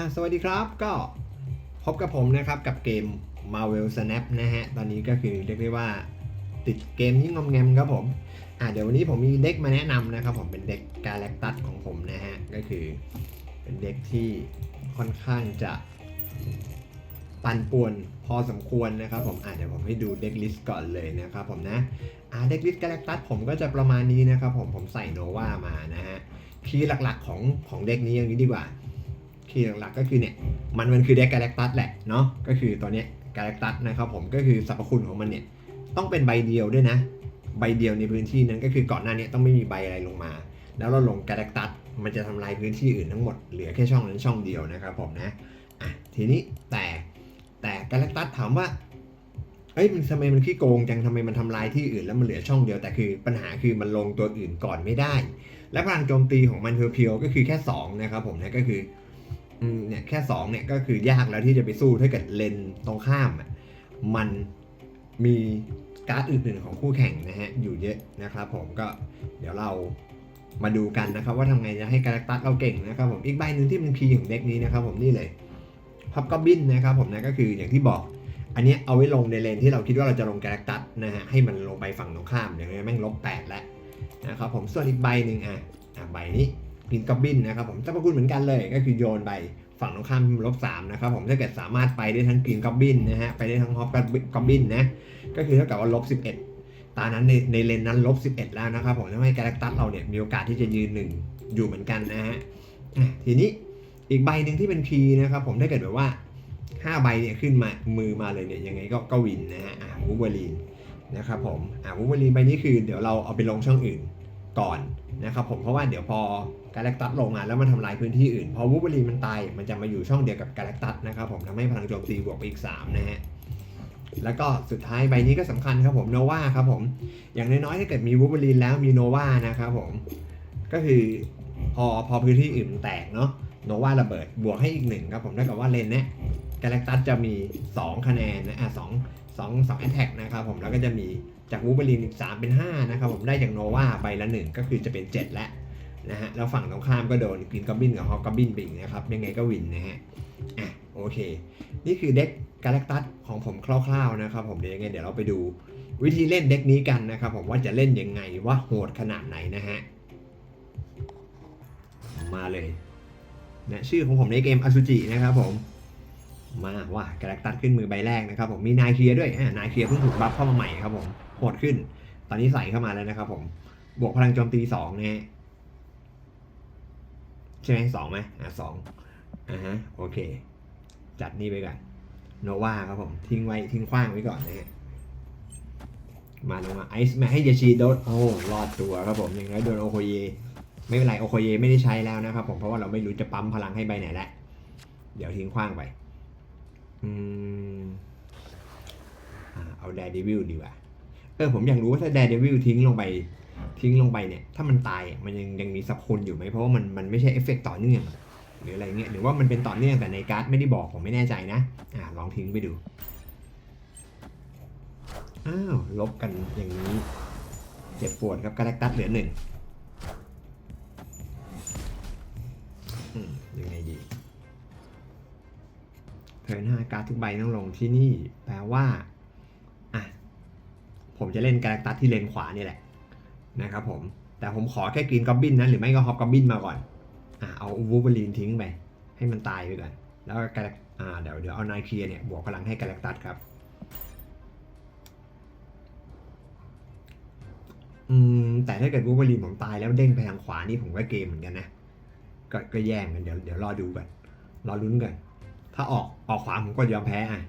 อะสวัสดีครับก็พบกับผมนะครับกับเกม Marvel Snap นะฮะ ตอนนี้ก็คือเรียกได้ว่าติดเกมยิ่งงอมแงมครับผม อะเดี๋ยววันนี้ผมมีเด็กมาแนะนำนะครับผมเป็นเด็กกาแล็กตัสของผมนะฮะ ก็คือเป็นเด็กที่ค่อนข้างจะปันป่วนพอสมควรนะครับผมอะเดี๋ยวผมให้ดูเด็กลิสต์ก่อนเลยนะครับผมนะอะเด็กลิสต์กาแล็กตัสผมก็จะประมาณนี้นะครับผมผมใส่โนวามานะฮะคีย์หลักๆของของเด็กนี้อย่างนี้ดีกว่า คีย์หลักๆก็คือเนี่ยมันมันคือเด็กกาแล็กตัสแหละเนาะก็คือตัวเนี้ยกาแล็กตัสนะครับผมก็คือสรรพคุณของมันเนี่ยต้องเป็นใบเดียวด้วยนะ ใบเดียวในพื้นที่นั้นก็คือก่อนหน้านี้ต้องไม่มีใบอะไรลงมา แล้วเราลงกาแล็กตัสมันจะทำลายพื้นที่อื่นทั้งหมดเหลือแค่ช่องนั้นช่องเดียวนะครับผมนะอะทีนี้แต่แต่กาแล็กตัสถามว่าเอ้ยมันทำไมมันขี้โกงจังทำไมมันทำลายที่อื่นแล้วมันเหลือช่องเดียวแต่คือปัญหาคือมันลงตัวอื่นก่อนไม่ได้ และพลังโจมตีของมันเพียวๆก็คือแค่สองนะครับผมนะก็คือ เนี่ยแค่2เนี่ยก็คือยากแล้วที่จะไปสู้ถ้าเกิดเลนตรงข้ามมันมีการ์ดอื่นๆของคู่แข่งนะฮะอยู่เยอะนะครับผมก็เดี๋ยวเรามาดูกันนะครับว่าทำไงจะให้การ์ตัสเราเก่งนะครับผมอีกใบหนึ่งที่เป็นพีของเด็กนี้นะครับผมนี่เลยพับก็บินนะครับผมนะก็คืออย่างที่บอกอันเนี้ยเอาไว้ลงในเลนที่เราคิดว่าเราจะลงการ์ตัสนะฮะให้มันลงไปฝั่งตรงข้ามอย่างนี้แม่งลบแปดแล้วนะครับผมส่วนอีกใบหนึ่งอะอะใบนี้ กินกอบบินนะครับผมสรรพคุณเหมือนกันเลยก็คือโยนไปฝั่งตรงข้ามลบสามนะครับผมถ้าเกิดสามารถไปได้ทั้งกินกอบบินนะฮะไปได้ทั้งฮอปกอบบินนะก็คือเท่ากับว่าลบสิบเอ็ดตานั้นในในเลนนั้นลบสิบเอ็ดแล้วนะครับผมทำให้กาแล็กตัสเราเนี่ยมีโอกาสที่จะยืนหนึ่งอยู่เหมือนกันนะฮะทีนี้อีกใบหนึ่งที่เป็นพีนะครับผมถ้าเกิดแบบว่าห้าใบเนี่ยขึ้นมามือมาเลยเนี่ยยังไงก็ก็วินนะฮะอะวูเบอรีนนะครับผมอะวูเบอรีนใบนี้คือเดี๋ยวเราเอาไปลงช่องอื่นก่อนนะครับผมเพราะว่าเดี๋ยวพอ กาแล็กตัสลงมาแล้วมันทำลายพื้นที่อื่น พอวูบอรีมันตายมันจะมาอยู่ช่องเดียวกับกาแล็กตัสนะครับผมทำให้พลังโจมตีบวกไปอีก 3 นะฮะแล้วก็สุดท้ายใบนี้ก็สำคัญครับผมโนวาครับผมอย่างน้อยๆถ้าเกิดมีวูบอรีนแล้วมีโนวานะครับผมก็คือพอพอพื้นที่อื่นแตกเนาะโนวาระเบิดบวกให้อีกหนึ่งครับผมถ้ากิดว่าเลนเนี้ยกาแล็กตัสจะมี 2 คะแนนนะอะสองสองสองแอตแทกนะครับผมแล้วก็จะมีจากวูบอรีนอีก 3 เป็น 5 นะครับผมได้จากโนวาใบละ 1 ก็คือจะเป็น 7 แล้ว นะฮะแล้วฝั่งตรงข้ามก็โดนกรีนกอบบินกับฮอกกอบบินไปอีกนะครับยังไงก็วินนะฮะอะโอเค นี่คือเด็กกาแล็กตัสของผมคร่าวๆนะครับผมเดี๋ยวยังไงเดี๋ยวเราไปดูวิธีเล่นเด็กนี้กันนะครับผมว่าจะเล่นยังไงว่าโหดขนาดไหนนะฮะมาเลยนะชื่อของผมในเกมอสุจินะครับผมมาว่ากาแล็กตัสขึ้นมือใบแรกนะครับผมมีนายเคลียร์ด้วยนายเคลียร์เพิ่งถูกบัฟเข้ามาใหม่ครับผมโหดขึ้น ตอนนี้ใส่เข้ามาแล้วนะครับผมบวกพลังโจมตีสองนะฮะ ใช่ไหมสองไหมอะสองอ่าฮะโอเค จัดนี่ไปก่อนโนวาครับผมทิ้งไว้ทิ้งขว้างไว้ก่อนนะฮะมาลงมาไอซ์แมให้ยาชีโดนโอ้รอดตัวครับผมอย่างน้อยโดนโอโคเยไม่เป็นไรโอโคเยไม่ได้ใช้แล้วนะครับผมเพราะว่าเราไม่รู้จะปั๊มพลังให้ใบไหนแหละเดี๋ยวทิ้งขว้างไปอืมอเอาแดร์เดวิลดีกว่าเออผมอยากรู้ว่าถ้าแดร์เดวิลทิ้งลงไป ทิ้งลงไปเนี่ยถ้ามันตายมันยังยังมีสรรพคุณอยู่ไหมเพราะว่ามันมันไม่ใช่เอฟเฟกต์ต่อเนื่องหรืออะไรเงี้ยหรือว่ามันเป็นต่อเนื่องแต่ในการ์ดไม่ได้บอกผมไม่แน่ใจนะอ่าลองทิ้งไปดูอ้าวลบกันอย่างนี้เจ็บปวดครับกาแล็กตัสเหลือหนึ่งยังไงดีเทิร์นห้าการ์ดทุกใบต้องลงที่นี่ แปลว่าอะผมจะเล่นกาแล็กตัสที่เลนขวานี่แหละ นะครับผม แต่ผมขอแค่กรีนกอบบินนะหรือไม่ก็ฮอปกอบบินมาก่อนอ่าเอาวูเบอรีนทิ้งไป ให้มันตายไปก่อน แล้วก็กาแล็กอ่าเดี๋ยวเดี๋ยวเอาไนเคลียเนี่ยบวกพลังให้กาแล็กตัสครับอืมแต่ถ้าเกิดวูเบอรีนผมตายแล้วเด้งไปทางขวานี่ผมก็เกมเหมือนกันนะก็ก็แย่งกันเดี๋ยวเดี๋ยวรอดูกันรอลุ้นกันถ้าออกออกขวาผมก็ยอมแพ้อะ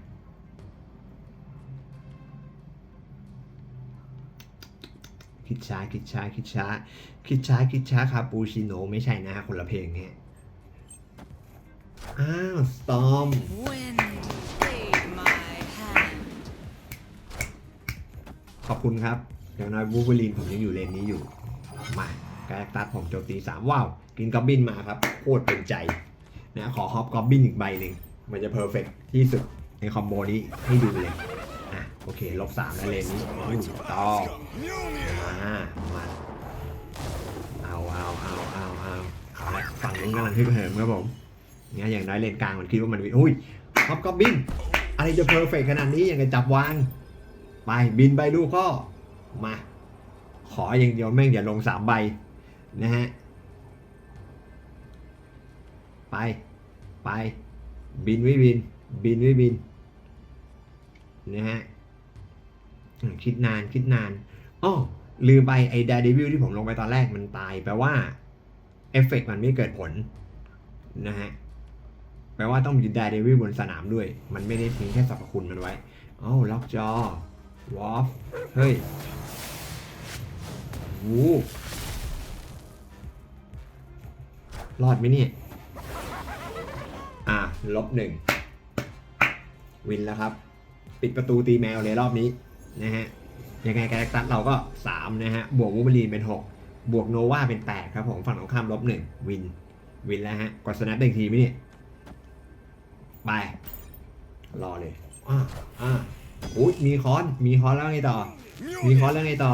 คิดช้าคิดช้าคิดช้า คิดช้าคิดช้าคาปูชิโนไม่ใช่นะฮะคนละเพลงเนี่ยอ้าวสตอมขอบคุณครับอย่างน้อยบูเบอรีนผมยังอยู่เลนนี้อยู่ มาการแลกตัสผมโจมตีสามว้าว กินกอบบินมาครับ โคตรเป็นใจนะขอฮอปกอบบินอีกใบหนึ่งมันจะเพอร์เฟกที่สุดในคอมโบนี้ให้ดูเลย โอเค ลบสามแล้วเลนนี้อยู่ต่อมามาเอาเอาเอาเอาเอาเอาละฝั่งนู้นกำลังฮึกเหิมครับผมเนี่ยอย่างน้อยเลนกลางมันคิดว่ามันวินอุ้ยฮอปก็บิน อะไรจะเพอร์เฟกขนาดนี้อย่างกับจับวาง ไปบินไปลูกพ่อมา ขออย่างเดียวแม่งอย่าลงสามใบนะฮะ ไป ไป บินไม่บิน บินไม่บินนะฮะ คิดนานคิดนานอ้อลืมไปไอ้ดาเดวิลที่ผมลงไปตอนแรกมันตาย แปลว่าเอฟเฟกต์มันไม่เกิดผลนะฮะ แปลว่าต้องมีดาเดวิลบนสนามด้วย มันไม่ได้มีแค่สรรพคุณมันไว้อ้าวล็อกจอวอฟเฮ้ยวูรอดไหมเนี่ย อะลบหนึ่ง วินแล้วครับ ปิดประตูตีแมวเลยรอบนี้ นะฮะยังไงแกรกตัสเราก็ 3 นะฮะ บวกวูบอรีนเป็น 6 บวกโนวาเป็น 8 ครับผม ฝั่งตรงข้ามลบ 1 วิน วินแล้วฮะ กดสแนปได้อีกทีไหมเนี่ย ไป รอเลยอ่าอ่าอุ้ยมีคอน มีคอนแล้วไงต่อ มีคอนแล้วไงต่อ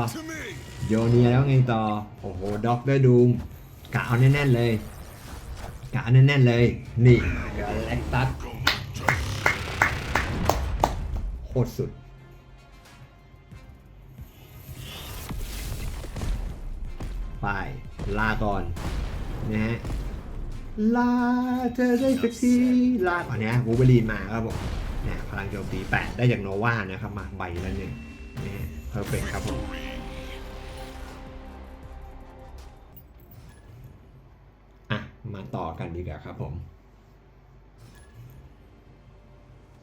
โยเนียแล้วไงต่อ โอ้โห ด็อกเตอร์ดูมกะเอาแน่นๆเลยกะเอาแน่นๆเลย นี่กาแล็กตัสโคตรสุด ไปลาก่อนนะฮะลาเธอได้สักทีลาก่อนเนี้ยวูเบอรีนมาครับผมเนี่ยพลังโจมตี 8 ได้จากโนวานะครับมาใบละหนึ่งนะฮะเพอร์เฟกครับผมอะ มาต่อกันดีกว่าครับผม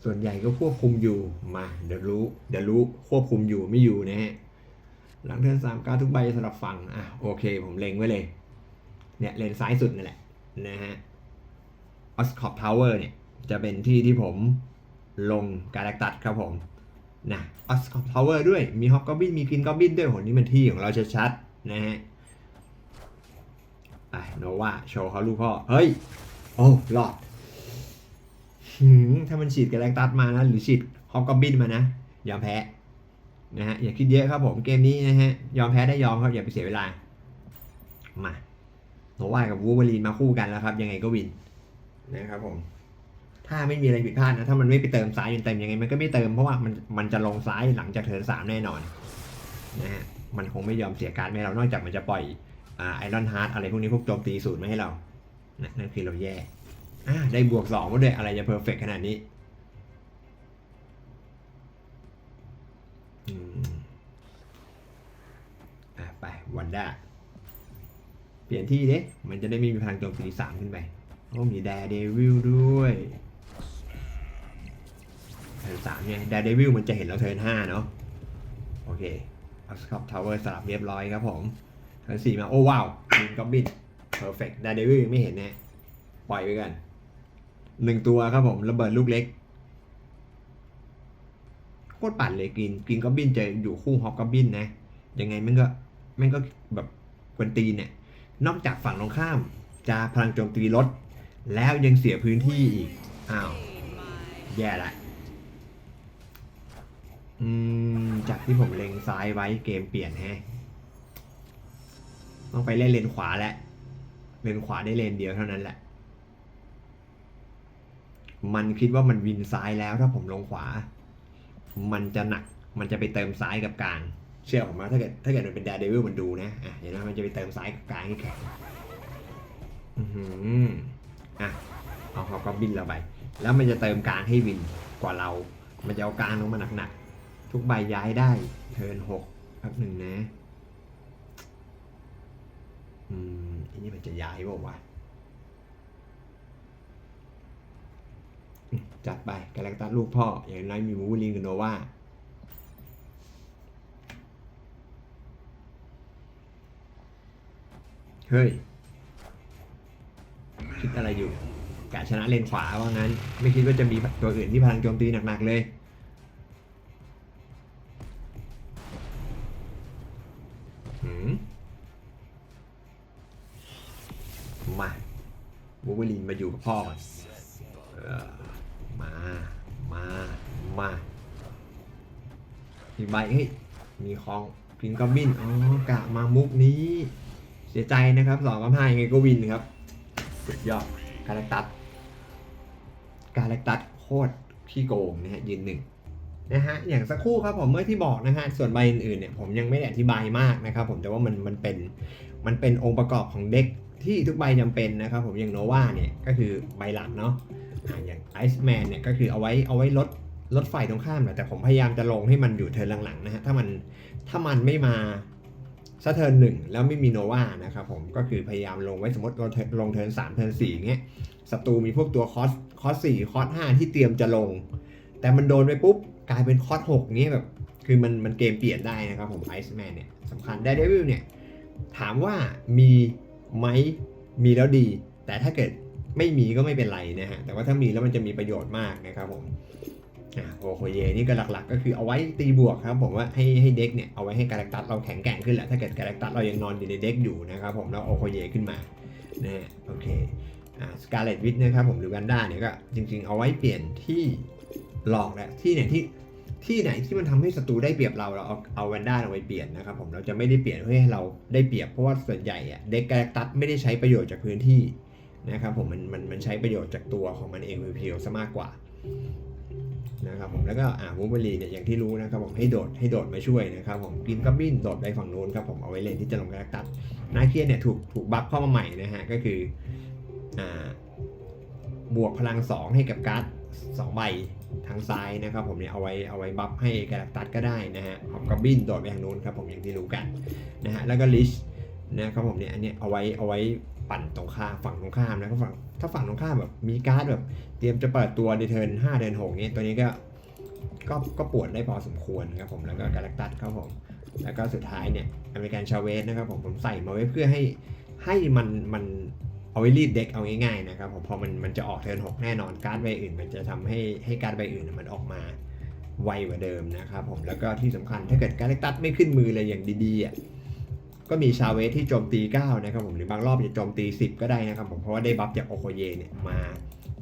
ส่วนใหญ่ก็ควบคุมอยู่มาเดี๋ยวรู้เดี๋ยวรู้ควบคุมอยู่ไม่อยู่นะฮะ หลังเทิร์นสามการทุกใบสำหรับฝั่งอะโอเค ผมเล็งไว้เลย เนี่ยเลนซ้ายสุดนั่นแหละนะฮะออสคอปทาวเวอร์เนี่ย จะเป็นที่ที่ผมลงการตัดครับผมนะออสคอปทาวเวอร์ด้วยมีฮอกกอบบินมีกินกอบบินด้วยโหนี่มันที่ของเราชัดๆนะฮะไปโนวาโชว์เขาลูกพ่อ เฮ้ย โอ้รอดหืมถ้ามันฉีดกระแลกตัดมานะ หรือฉีดฮอกกอบบินมานะยอมแพ้ นะฮะอย่าคิดเยอะครับผมเกมนี้นะฮะยอมแพ้ได้ยอมครับอย่าไปเสียเวลา มาโนวากับวูเบอรีนมาคู่กันแล้วครับ ยังไงก็วินนะครับผม ถ้าไม่มีอะไรผิดพลาดนะถ้ามันไม่ไปเติมซ้ายจนเต็มยังไงมันก็ไม่เติมเพราะว่ามันมันจะลงซ้ายหลังจากเทิร์นสามแน่นอนนะฮะมันคงไม่ยอมเสียการไม่ให้เรานอกจากมันจะปล่อยไอรอนฮาร์ดอะไรพวกนี้พวกโจมตีสูตรมาให้เรานะนั่นคือเราแย่อ่าได้บวกสองมาด้วยอะไรจะเพอร์เฟกขนาดนี้ วันด้าเปลี่ยนที่เด้มันจะได้ไม่มีพลังโจมตีสามขึ้นไปโอ้มีแดเดวิลด้วยเทิร์นสามเนี่ยแดเดวิลมันจะเห็นเราเทิร์นห้าเนาะโอเคอาสครับทาวเวอร์สลับเรียบร้อยครับผมเทิร์นสี่มา โอ้ว้าวบินก็บินเพอร์เฟกต์แดาเดวิลยังไม่เห็นแนะปล่อยไปกันหนึ่งตัวครับผมระเบิดลูกเล็กโคตรปั่นเลยกรีนกรีนก็บินจะอยู่คู่ฮอกก็บินนะยังไงมันก็ มันก็แบบกวนตีนเนี่ย นอกจากฝั่งตรงข้าม จะพลังโจมตีลดแล้วยังเสียพื้นที่อีก อ้าว แย่ละอืม จากที่ผมเล็งซ้ายไว้เกมเปลี่ยนแฮะ ต้องไปเล่นเลนขวาแหล้วเลนขวาได้เลนเดียวเท่านั้นแหละ มันคิดว่ามันวินซ้ายแล้วถ้าผมลงขวา มันจะหนัก มันจะไปเติมซ้ายกับกลาง เชื่อผมว่าถ้าเกิดถ้าเกิดมันเป็นแดร์เดวิลมันดูนะอะเห็นไหมมันจะไปเติมซ้ายกับกลางให้แข็งอือหืออะเอาเขาก็บินเราไป แล้วมันจะเติมกลางให้วินกว่าเรา มันจะเอากลางลงมาหนักๆ ทุกใบย้ายได้เทิร์นหกแป๊บหนึ่งนะอืมอันนี้มันจะย้ายบอกว่าวะจัดไปกาแล็กตัสลูกพ่อ อย่างน้อยมีมูลินกับโนวา เฮ้ย คิดอะไรอยู่กะชนะเลนขวาว่างั้น ไม่คิดว่าจะมีตัวอื่นที่พลังโจมตีหนักๆเลยมาบูเบอรีนมาอยู่กับพ่อก่อนมา มา มาอีกใบเฮ้ย มีคองกินกอบบิน อ๋อกะมามุกนี้ สียใจนะครับสองกับห้ายังไงก็วินครับ สุดยอดคาแรคตัสกาแล็กตัสโคตรขี้โกงนะฮะยืนหนึ่งนะฮะอย่างสักครู่ครับผมเมื่อที่บอกนะฮะส่วนใบอื่นๆเนี่ยผมยังไม่ได้อธิบายมากนะครับผมแต่ว่ามันมันเป็นมันเป็นองค์ประกอบของเด็กที่ทุกใบจำเป็นนะครับผมอย่างโนวาเนี่ยก็คือใบหลักเนาะอย่างไอซ์แมนเนี่ยก็คือเอาไว้เอาไว้ลดลดไฟตรงข้ามแหละแต่ผมพยายามจะลงให้มันอยู่เทินหลังๆนะฮะถ้ามันถ้ามันไม่มา ซะเทิร์นหนึ่งแล้วไม่มีโนวานะครับผมก็คือพยายามลงไว้สมมติลงเทิร์นสามเทิร์นสี่เงี้ยศัตรูมีพวกตัวคอสคอสสี่คอสห้าที่เตรียมจะลง แต่มันโดนไปปุ๊บ กลายเป็นคอสหกนี้ยแบบคือมันมันเกมเปลี่ยนได้นะครับผมไอซ์แมนเนี่ยสำคัญได้เดวิลเนี่ยถามว่ามีไหมมีแล้วดี แต่ถ้าเกิดไม่มีก็ไม่เป็นไรนะฮะแต่ว่าถ้ามีแล้วมันจะมีประโยชน์มากนะครับผม โอโคเยนี่ก็หลักๆ ก็คือเอาไว้ตีบวกครับผมว่าให้ให้เด็กเนี่ยเอาไว้ให้การแรคตัสเราแข็งแกร่งขึ้นแหละถ้าเกิดการแรคตัสเรายังนอนอยู่ในเด็กอยู่นะครับผมแล้วโอโคเยขึ้นมานะโอเคอ่าสกาเลตวิทนะครับผมหรือแวนด้าเนี่ยก็จริงๆ เอาไว้เปลี่ยนที่หลอกแหละที่ไหนที่ที่ไหนที่มันทำให้ศัตรูได้เปรียบเราเราเอาเอาแวนด้าเอาไว้เปลี่ยนนะครับผมเราจะไม่ได้เปลี่ยนเพื่อให้เราได้เปรียบเพราะว่าส่วนใหญ่อะเด็กกาแรคตัสไม่ได้ใช้ประโยชน์จากพื้นที่นะครับผมมันมันมันใช้ประโยชน์จากตัวของมันเองเพียวๆซะมากกว่า นะครับผมแล้วก็อ่าวูบลีเนี่ยอย่างที่รู้นะครับผมให้โดดให้โดดมาช่วยนะครับผมกินกับบินโดดไปฝั่งโน้นครับผมเอาไว้เล่นที่จะลงกรคตัสนาเคียนเนี่ยถูกถูกบัฟเข้ามาใหม่นะฮะก็คืออ่าบวกพลัง 2 ให้กับการ์ด2ใบทางซ้ายนะครับผมเนี่ยเอาไว้เอาไว้บัฟให้กาแล็กตัสก็ได้นะฮะฮอบกับบินโดดไปทางโน้นครับผมอย่างที่รู้กันนะฮะแล้วก็ลิชนะครับผมเนี่ยอันเนี้ยเอาไว้เอาไว้ ปั่นตรงข้ามฝั่งตรงข้ามนะครับฝั่งถ้าฝั่งตรงข้ามแบบมีการ์ดแบบเตรียมจะเปิดตัวในเทิร์น5เทิร์น6เนี่ตัวนี้ก็ก็ก็ปวดได้พอสมควรครับผมแล้วก็กาแล็กตัสครับผม แล้วก็สุดท้ายเนี่ยอเมริกันชาเวสนะครับผมผมใส่มาไว้เพื่อให้ให้มันมันเอาไว้รีดเด็กเอาง่ายๆนะครับผมพอมันมันจะออกเทิร์นหกแน่นอนการ์ดใบอื่น มันจะทำให้ให้การ์ดใบอื่นมันออกมาไวกว่าเดิมนะครับผมแล้วก็ที่สำคัญถ้าเกิดการเล็กตัดไม่ขึ้นมือเลยอย่างดีๆอะ ก็มีชาเวสที่โจมตี 9 นะครับผมหรือบางรอบจะโจมตี 10 ก็ได้นะครับผมเพราะว่าได้บัฟจากโอโคเยเนี่ยมา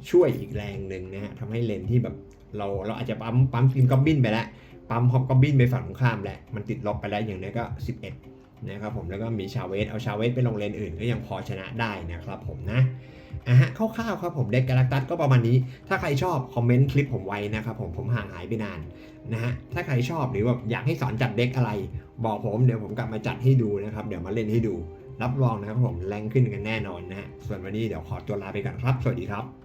ช่วยอีกแรงหนึ่งนะฮะทำให้เลนที่แบบเราเราอาจจะปั๊มปั๊มกินกอบบินไปแล้ว ปั๊มฮอปกอบบินไปฝั่งตรงข้ามแล้วมันติดลบไปแล้วอย่างนี้ก็ 11 นะครับผมแล้วก็มีชาเวสเอาชาเวสไปลงเลนอื่นก็ยังพอชนะได้นะครับผมนะ อะฮะคร่าวๆครับผมเด็กกาแล็กตัสก็ประมาณนี้ ถ้าใครชอบคอมเมนต์คลิปผมไว้นะครับผมผมห่างหายไปนานนะฮะถ้าใครชอบหรือแบบอยากให้สอนจัดเด็กอะไร บอกผมเดี๋ยวผมกลับมาจัดให้ดูนะครับเดี๋ยวมาเล่นให้ดู รับรองนะครับผมแรงขึ้นกันแน่นอนนะฮะส่วนวันนี้เดี๋ยวขอตัวลาไปก่อนครับ สวัสดีครับ